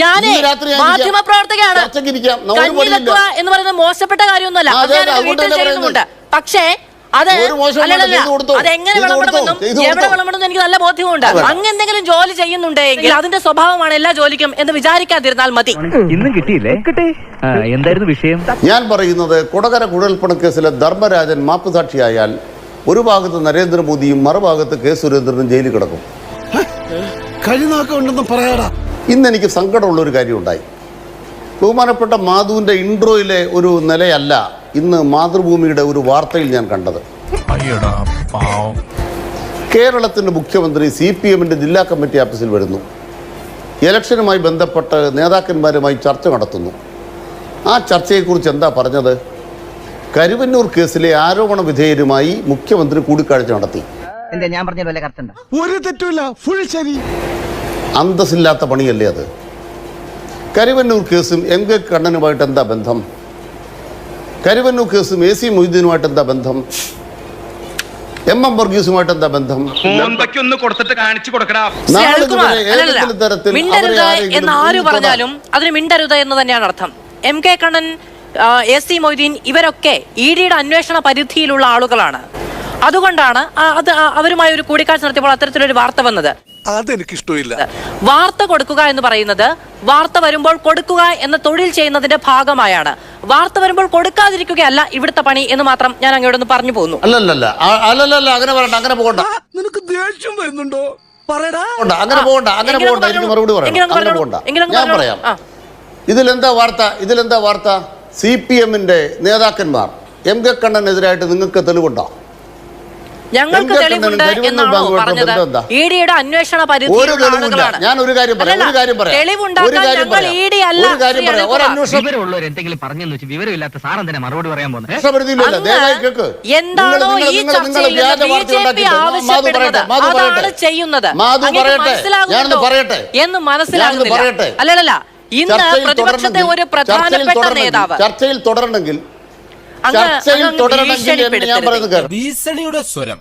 ഞാനേ മാധ്യമ പ്രവർത്തകയാണ് ചർച്ചയ്ക്ക് ഇരിക്കാം. ഒരു കഞ്ഞി പണിയില്ല. വെക്കുക എന്ന് പറയുന്നത് മോശപ്പെട്ട കാര്യമൊന്നുമല്ല. അത് വീട്ടിൽ ചെയ്യുന്നുണ്ട്. പക്ഷേ അത് ഒരു മോശവും അല്ലല്ല ചെയ്തു അത് എങ്ങനെ ചെയ്തു വിളമ്പണമെന്നും എവിടെ? വിളമ്പണമെന്നും എനിക്ക് നല്ല ബോധ്യമുണ്ട്. അങ്ങ് എന്തെങ്കിലും ജോലി ചെയ്യുന്നുണ്ടെങ്കിൽ അതിന്റെ സ്വഭാവമാണ് എല്ലാ ജോലിക്കും എന്ന് വിചാരിക്കാതിരുന്നാൽ മതി. ഇന്നും കിട്ടിയില്ലേ? കിട്ടി. എന്തായിരുന്നു വിഷയം? ഞാൻ പറയുന്നത് കൊടകര കുഴൽപ്പണക്കേസിലെ ധർമ്മരാജൻ മാപ്പുസാക്ഷിയായാൽ ഒരു ഭാഗത്ത് നരേന്ദ്രമോദിയും മറുഭാഗത്ത് കെ സുരേന്ദ്രനും ജയിലിൽ കിടക്കും. കഴിനാക്കുണ്ടെന്ന് പറയാടാ. ഇന്ന് എനിക്ക് സങ്കടമുള്ളൊരു കാര്യം ഉണ്ടായി ബഹുമാനപ്പെട്ട മാധുവിന്റെ ഇൻട്രോയിലെ ഒരു നിലയല്ല ഇന്ന് മാതൃഭൂമിയുടെ ഒരു വാർത്തയിൽ ഞാൻ കണ്ടത്. കേരളത്തിന്റെ മുഖ്യമന്ത്രി സി പി എമ്മിന്റെ ജില്ലാ കമ്മിറ്റി ഓഫീസിൽ വരുന്നു. ഇലക്ഷനുമായി ബന്ധപ്പെട്ട് നേതാക്കന്മാരുമായി ചർച്ച നടത്തുന്നു. ആ ചർച്ചയെക്കുറിച്ച് എന്താ പറഞ്ഞത്? കരുവന്നൂർ കേസിലെ ആരോപണ വിധേയരുമായി മുഖ്യമന്ത്രി കൂടിക്കാഴ്ച നടത്തി. ഞാൻ പറഞ്ഞ ഒരു തെറ്റുമില്ല ഫുൾ ശരി. അന്തസ്സില്ലാത്ത പണിയല്ലേ അത്? കരുവന്നൂർ കേസും എം കെ കണ്ണനുമായിട്ട് എന്താ ബന്ധം? കരുവന്നൂർ കേസും എ സി മൊയ്തീനുമായിട്ട് എന്താ ബന്ധം? എം എം വർഗീസുമായിട്ട് എന്താ ബന്ധം? കൊടുത്തിട്ട് കാണിച്ചു പറഞ്ഞാലും അതിന് മിണ്ടരുത് എന്ന് തന്നെയാണ് അർത്ഥം. M K Kannan A C Moideen ഇവരൊക്കെ ഇ ഡിയുടെ അന്വേഷണ പരിധിയിലുള്ള ആളുകളാണ്. അതുകൊണ്ടാണ് അത് അവരുമായി ഒരു കൂടിക്കാഴ്ച നടത്തിയപ്പോൾ അത്തരത്തിലൊരു വാർത്ത വന്നത്. അതെനിക്കിഷ്ടമില്ല. വാർത്ത കൊടുക്കുക എന്ന് പറയുന്നത് വാർത്ത വരുമ്പോൾ കൊടുക്കുക എന്ന തൊഴിൽ ചെയ്യുന്നതിന്റെ ഭാഗമായാണ്. വാർത്ത വരുമ്പോൾ കൊടുക്കാതിരിക്കുകയല്ല ഇവിടുത്തെ പണി എന്ന് മാത്രം ഞാൻ അങ്ങോട്ടൊന്ന് പറഞ്ഞു പോകുന്നു അല്ലല്ലല്ല. അല്ലല്ലല്ല അങ്ങനെ പറയണ്ട അങ്ങനെ പോകണ്ട. നിനക്ക് ദേഷ്യം വരുന്നുണ്ടോ? അങ്ങനെ പോകണ്ട അങ്ങനെ പോകണ്ട എനിക്ക്. മറുപടി പറയണം അങ്ങനെ. പോകണ്ട. ഞാൻ പറയാം. ഇതിലെന്താ വാർത്ത? ഇതിലെന്താ വാർത്ത? സി പി എമ്മിന്റെ നേതാക്കന്മാർ എം കെ കണ്ണനെതിരായിട്ട് നിങ്ങൾക്ക് തെളിവുണ്ടോ? ഞങ്ങൾക്ക് തെളിവുണ്ട് എന്നാണോ പറഞ്ഞത്. ഇ ഡിയുടെ അന്വേഷണ ഒരു പരിധിയിലുള്ള തെളിവില്ല ആളുകളാണ്. ഞാൻ ഒരു കാര്യം പറയാം. ഒരു കാര്യം പറയാം. ഒരു കാര്യം ഞങ്ങൾ പറയാം. അല്ല. ഒരു കാര്യം പറയാം. ഒരു അനിൽകുമാർ. അന്വേഷണം വിവരമുള്ളവർ എന്തെങ്കിലും പറഞ്ഞെന്ന് വെച്ച് വിവരമില്ലാത്ത സാറൻ തന്നെ മറുപടി പറയാൻ പോകുന്നത്. എന്താണോ ഈ ചർച്ചയിൽ പറയട്ടെ. ചെയ്യുന്നത്? ഞാനൊന്ന്. എന്ന് മനസ്സിലാകുന്നില്ല. അല്ലല്ല ഇന്ന് പ്രതിപക്ഷത്തെ തുടരണമെങ്കിൽ- ഒരു പ്രധാനപ്പെട്ട നേതാവ് ചർച്ചയിൽ തുടരണമെങ്കിൽ ചർച്ചയിൽ അങ്ങ് തുടരണമെങ്കിൽ എന്ന് ഞാൻ പറയുന്നത് കേൾക്കണം. ഭീഷണിയുടെ സ്വരം.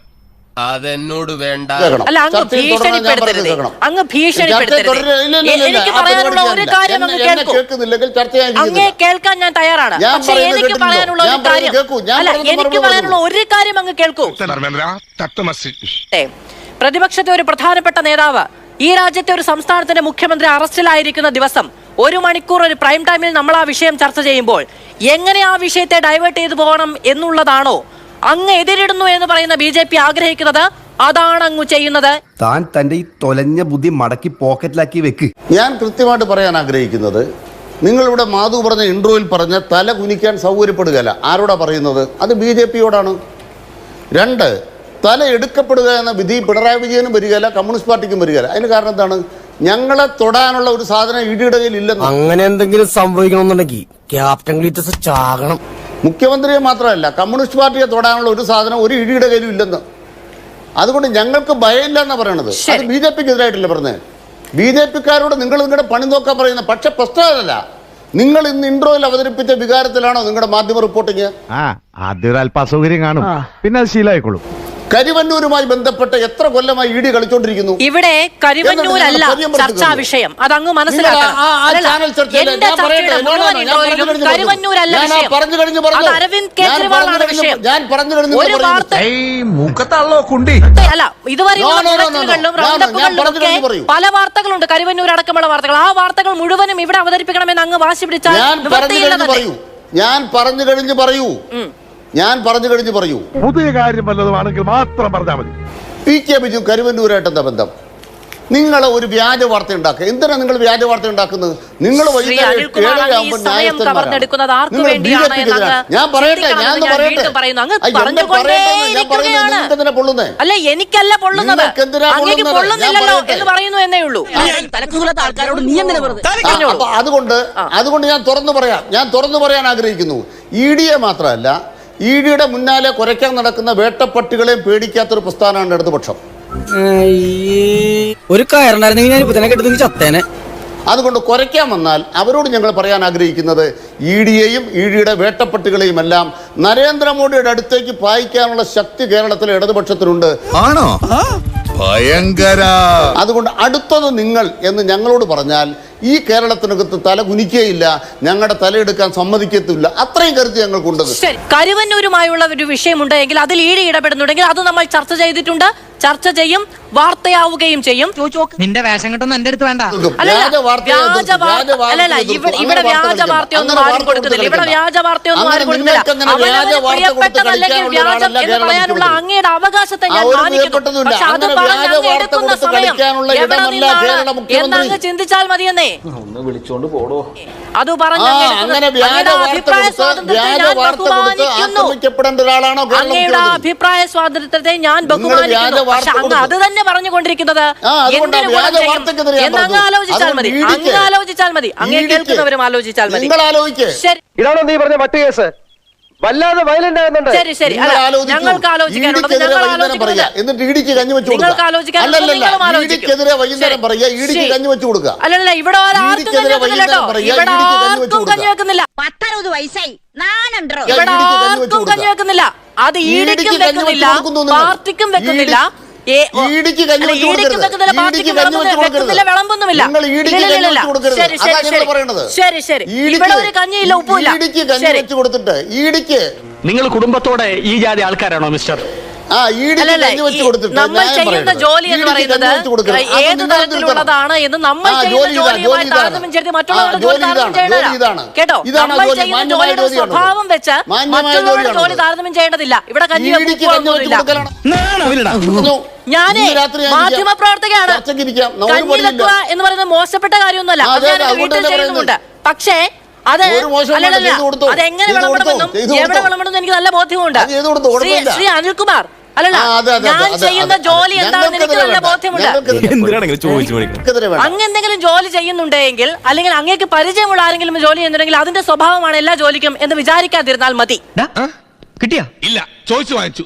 അതെന്നോട് വേണ്ട. അല്ല അങ്ങ് ചർച്ചയിൽ തുടരാൻ ഞാൻ പറയുന്നത് ഭീഷണിപ്പെടുത്തരുത് കേൾക്കണം. അങ്ങ് ചർച്ചയിൽ ഭീഷണിപ്പെടുത്തരുത്. തുടരുക- ഇല്ല, ഇല്ല, ഇല്ല, എനിക്ക് പറയാനുള്ള ഒരു. കാര്യം അങ്ങ് എന്നെ- എന്നെ കേൾക്കൂ കേൾക്കുന്നില്ലെങ്കിൽ ചർച്ച ഞാൻ അങ്ങേ ചെയ്യുന്നില്ല. കേൾക്കാൻ ഞാൻ തയ്യാറാണ്. ഞാൻ പക്ഷെ പറയുന്നത് എനിക്ക് കേട്ടിട്ടുണ്ടോ? പറയാനുള്ള ഞാൻ ഒരു പറയുന്നത് കാര്യം. കേൾക്കൂ. ഞാൻ അല്ല പറയുന്നത് എനിക്ക് മറുപടി പറയാനുള്ള ഒരു കാര്യം അങ്ങ് കേൾക്കൂ. ഏ, പ്രതിപക്ഷത്തെ ഒരു പ്രധാനപ്പെട്ട നേതാവ് ഈ രാജ്യത്തെ ഒരു സംസ്ഥാനത്തിന്റെ മുഖ്യമന്ത്രി അറസ്റ്റിലായിരിക്കുന്ന ദിവസം ഒരു മണിക്കൂർ ഒരു പ്രൈം ടൈമിൽ നമ്മൾ ആ വിഷയം ചർച്ച ചെയ്യുമ്പോൾ എങ്ങനെ ആ വിഷയത്തെ ഡൈവേർട്ട് ചെയ്തു പോകണം എന്നുള്ളതാണോ? അങ്ങ് എതിരിടുന്നു എന്ന് പറയുന്ന ബി ജെ പി ആഗ്രഹിക്കുന്നത് അതാണ് അങ്ങ് ചെയ്യുന്നത്. താൻ തന്റെ ഈ തൊലഞ്ഞ ബുദ്ധി മടക്കി പോക്കറ്റിലാക്കി വെക്ക്. ഞാൻ കൃത്യമായിട്ട് പറയാൻ ആഗ്രഹിക്കുന്നത് നിങ്ങളിവിടെ മാധു പറഞ്ഞ ഇൻട്രോയിൽ പറഞ്ഞ തല കുനിക്കാൻ സൗകര്യപ്പെടുകയല്ല. ആരോടാ പറയുന്നത്? അത് ബി ജെ പിയോടാണ്. രണ്ട് തല എടുക്കപ്പെടുക എന്ന വിധി പിണറായി വിജയനും വരികയില്ല കമ്മ്യൂണിസ്റ്റ് പാർട്ടിക്കും വരികയില്ല. അതിന് കാരണം എന്താണ്? ഞങ്ങളെ തൊടാനുള്ള ഒരു സാധനം ഇടിയുടെ കയ്യിൽ ഇല്ലെന്ന്. അങ്ങനെ എന്തെങ്കിലും സംഭവിക്കണമെന്നുണ്ടെങ്കിൽ ക്യാപ്റ്റൻ ഗ്ലീറ്റസ് ചാകണം. മുഖ്യമന്ത്രിയെ മാത്രമല്ല കമ്മ്യൂണിസ്റ്റ് പാർട്ടിയെ തൊടാനുള്ള ഒരു സാധനം ഒരു ഇടിയുടെ കയ്യിലും ഇല്ലെന്ന്. അതുകൊണ്ട് ഞങ്ങൾക്ക് ഭയമില്ല എന്നാ പറയണത്. അത്. ബി ജെ പിക്ക് എതിരായിട്ടല്ല പറഞ്ഞത് ബി ജെ പിക്കാരോട് നിങ്ങൾ നിങ്ങളുടെ പണി നോക്കാൻ പറയുന്ന പക്ഷെ പ്രശ്നമല്ല. നിങ്ങൾ ഇന്ന് ഇൻട്രോയിൽ അവതരിപ്പിച്ച വികാരത്തിലാണോ നിങ്ങളുടെ മാധ്യമ റിപ്പോർട്ടിങ്? അല്പ അസൗകര്യം കാണും. പിന്നെ അത് ശീലമായിക്കോളും. കരിവന്നൂരുമായി ബന്ധപ്പെട്ട് എത്ര കൊല്ലമായി ഇ ഡി കളിച്ചോണ്ടിരിക്കുന്നു? ഇവിടെ കരിവന്നൂരല്ല ചർച്ചാ. വിഷയം. അതങ്ങ് മനസ്സിലാക്കാം. പല വാർത്തകളുണ്ട്. കരിവന്നൂർ അടക്കമുള്ള വാർത്തകൾ. ആ വാർത്തകൾ മുഴുവനും ഇവിടെ അവതരിപ്പിക്കണമെന്ന് അങ്ങ് വാശി പിടിച്ചാൽ ഞാൻ പറഞ്ഞു കഴിഞ്ഞു. പറയൂ. ഞാൻ പറഞ്ഞു കഴിഞ്ഞ് പറയൂ. പറഞ്ഞു പുതിയ കാര്യം വല്ലതുമാണെങ്കിൽ മാത്രം പറഞ്ഞാൽ മതി. പി കെ ബിജു കരുവന്നൂരായിട്ടെന്താ ബന്ധം? നിങ്ങൾ ഒരു വ്യാജ വാർത്ത ഉണ്ടാക്കുക. എന്തിനാ നിങ്ങൾ വ്യാജ വാർത്ത ഉണ്ടാക്കുന്നത്? നിങ്ങൾ. ഞാൻ പറയട്ടെ ഞാൻ പറയട്ടെ. പൊള്ളുന്നേ? അല്ല എനിക്കല്ല പൊള്ളുന്നത്? പൊള്ളുന്നില്ലല്ലോ എന്ന് പറയുന്നു എന്നേ ഉള്ളൂ. ആൾക്കാരോട് നീ അതുകൊണ്ട് അതുകൊണ്ട് ഞാൻ തുറന്നു പറയാം. ഞാൻ തുറന്നു പറയാൻ ആഗ്രഹിക്കുന്നു. ഇ ഡിയെ മാത്രമല്ല ഇ ഡിയുടെ മുന്നാലെ കുരയ്ക്കാൻ നടക്കുന്ന വേട്ടപ്പട്ടികളെയും പേടിക്കാത്തൊരു പ്രസ്ഥാനമാണ് ഇടതുപക്ഷം. ഒരു കയറുണ്ടായിരുന്നെങ്കിൽ ഞാൻ ഇപ്പൊ തന്നെ കെട്ടി ചത്തേനെ. അതുകൊണ്ട് കുറയ്ക്കാൻ വന്നാൽ അവരോട് ഞങ്ങൾ പറയാൻ ആഗ്രഹിക്കുന്നത് ഇ ഡിയെയും ഇ ഡിയുടെ വേട്ടപ്പട്ടികളെയും എല്ലാം നരേന്ദ്രമോദിയുടെ അടുത്തേക്ക് പായിക്കാനുള്ള ശക്തി കേരളത്തിലെ ഇടതുപക്ഷത്തിനുണ്ട്. ആണോ? ഭയങ്കര. അതുകൊണ്ട് അടുത്തത് നിങ്ങൾ എന്ന് ഞങ്ങളോട് പറഞ്ഞാൽ ഈ കേരളത്തിനകത്ത് തല കുനിക്കുകയില്ല ഞങ്ങളുടെ തലയെടുക്കാൻ സമ്മതിക്കത്തില്ല. അത്രയും കരുത്ത് ഞങ്ങൾക്കുണ്ടത്. ശരി. കരുവന്നൂരുമായുള്ള ഒരു വിഷയമുണ്ടെങ്കിൽ അതിൽ ഈഴി ഇടപെടുന്നുണ്ടെങ്കിൽ അത് നമ്മൾ ചർച്ച ചെയ്തിട്ടുണ്ട്. ചർച്ച ചെയ്യും വാർത്തയാവുകയും ചെയ്യും. നിന്റെ വേഷം കിട്ടുന്ന എന്റെ അടുത്ത് വേണ്ട. അല്ലല്ല, ഇവിടെ- വ്യാജ വാർത്തയൊന്നും ആരും കൊടുക്കുന്നില്ല. ഇവിടെ വ്യാജ വാർത്തയൊന്നും ആരും കൊടുക്കുന്നില്ല. പ്രിയപ്പെട്ടതല്ലെങ്കിൽ വ്യാജം എന്ന് പറയാനുള്ള. അങ്ങയുടെ അവകാശത്തെ ഞാൻ മാനിക്കുന്നു. പക്ഷെ അത് പറഞ്ഞു പറഞ്ഞ് എടുക്കുന്ന സമയം എവിടെ ഇടമല്ല നിന്നാണ് എന്നങ്ങ് ചിന്തിച്ചാൽ മതിയെന്നേ? അത് പറഞ്ഞ് ആ അങ്ങ് എടുക്കുന്നത് അങ്ങനെ വ്യാജ അഭിപ്രായ സ്വാതന്ത്ര്യത്തെ ഞാൻ ബഹുമാനിക്കുന്നു. അങ്ങയുടെ അഭിപ്രായ സ്വാതന്ത്ര്യത്തെ ഞാൻ ബഹുമാനിക്കുന്നു. പക്ഷെ അങ്ങ് അത് തന്നെ പറഞ്ഞുകൊണ്ടിരിക്കുന്നത് എന്തിനു. ആലോചിച്ചാൽ മതി. അങ്ങ്. ആലോചിച്ചാൽ മതി. അങ്ങേ ഈടിക്ക്. കേൾക്കുന്നവരും ആലോചിച്ചാൽ മതി. ശരി. ഇതാണോ നീ പറഞ്ഞ മറ്റു കേസ്? വല്ലാതെ വയലന്റ് ആകുന്നുണ്ട്. ശരി ശരി. ഞങ്ങൾക്ക് ആലോചിക്കാനുള്ളത് ഞങ്ങൾ ആലോചിക്കുന്നത് അല്ലല്ല ഇവിടെ ആർക്കും കഞ്ഞി വെക്കുന്നില്ല ഇവിടെ ആർക്കും കഞ്ഞി പത്തറുപത് വയസ്സായി. നാനുണ്ടോ ഇവിടെ ആർക്കും കഞ്ഞി വെക്കുന്നില്ല. അത് ഈടിക്ക് വെക്കുന്നില്ല. പാർട്ടിക്കും വെക്കുന്നില്ല. വിളമ്പൊന്നുമില്ല. ശരി ശരി ഇവിടെ ഒരു കഞ്ഞിയില്ല ഉപ്പില്ല കൊടുത്തിട്ട് ഈടിക്ക്. നിങ്ങൾ കുടുംബത്തോടെ ഈ ജാതി ആൾക്കാരാണോ മിസ്റ്റർ? വെച്ച് നമ്മൾ ചെയ്യുന്ന ജോലി എന്ന് പറയുന്നത് ഏത് തരത്തിലുള്ളതാണ് എന്ന് നമ്മൾ ചെയ്യുന്ന ജോലിയുമായി. താരതമ്യം ചെയ്ത് മറ്റുള്ളവരുടെ ജോലി താരതമ്യം. ചെയ്യണമല്ല കേട്ടോ? ഇതാണ് നമ്മൾ ജോലി, ചെയ്യുന്ന മാന്യമായ ജോലിയുടെ സ്വഭാവം വെച്ച് മറ്റുള്ളവരുടെ ജോലി താരതമ്യം ചെയ്യേണ്ടതില്ല. ഇവിടെ കഞ്ഞി കൊടുക്കലാണ്. പറഞ്ഞു. ഞാനേ ഞാൻ മാധ്യമ. പ്രവർത്തകയാണ്. കഞ്ഞി വെക്കുക എന്ന് പറയുന്നത് മോശപ്പെട്ട കാര്യമൊന്നുമല്ല. അത് ഞാൻ വീട്ടിൽ ചെയ്യുന്നുമുണ്ട്. പക്ഷേ അത് അതെങ്ങനെ വിളമ്പണമെന്നും എവിടെ. വിളമ്പണമെന്നും എനിക്ക് നല്ല ബോധ്യമുണ്ട്. ശ്രീ അനിൽകുമാർ എന്തെങ്കിലും ജോലി ചെയ്യുന്നുണ്ടെങ്കിൽ അല്ലെങ്കിൽ അങ്ങേക്ക് പരിചയമുള്ള ആരെങ്കിലും ജോലി ചെയ്യുന്നുണ്ടെങ്കിൽ അതിന്റെ സ്വഭാവമാണ് എല്ലാ ജോലിക്കും എന്ന് വിചാരിക്കാതിരുന്നാൽ മതി. കിട്ടിയാ? ഇല്ല ചോദിച്ചു വാങ്ങിച്ചു.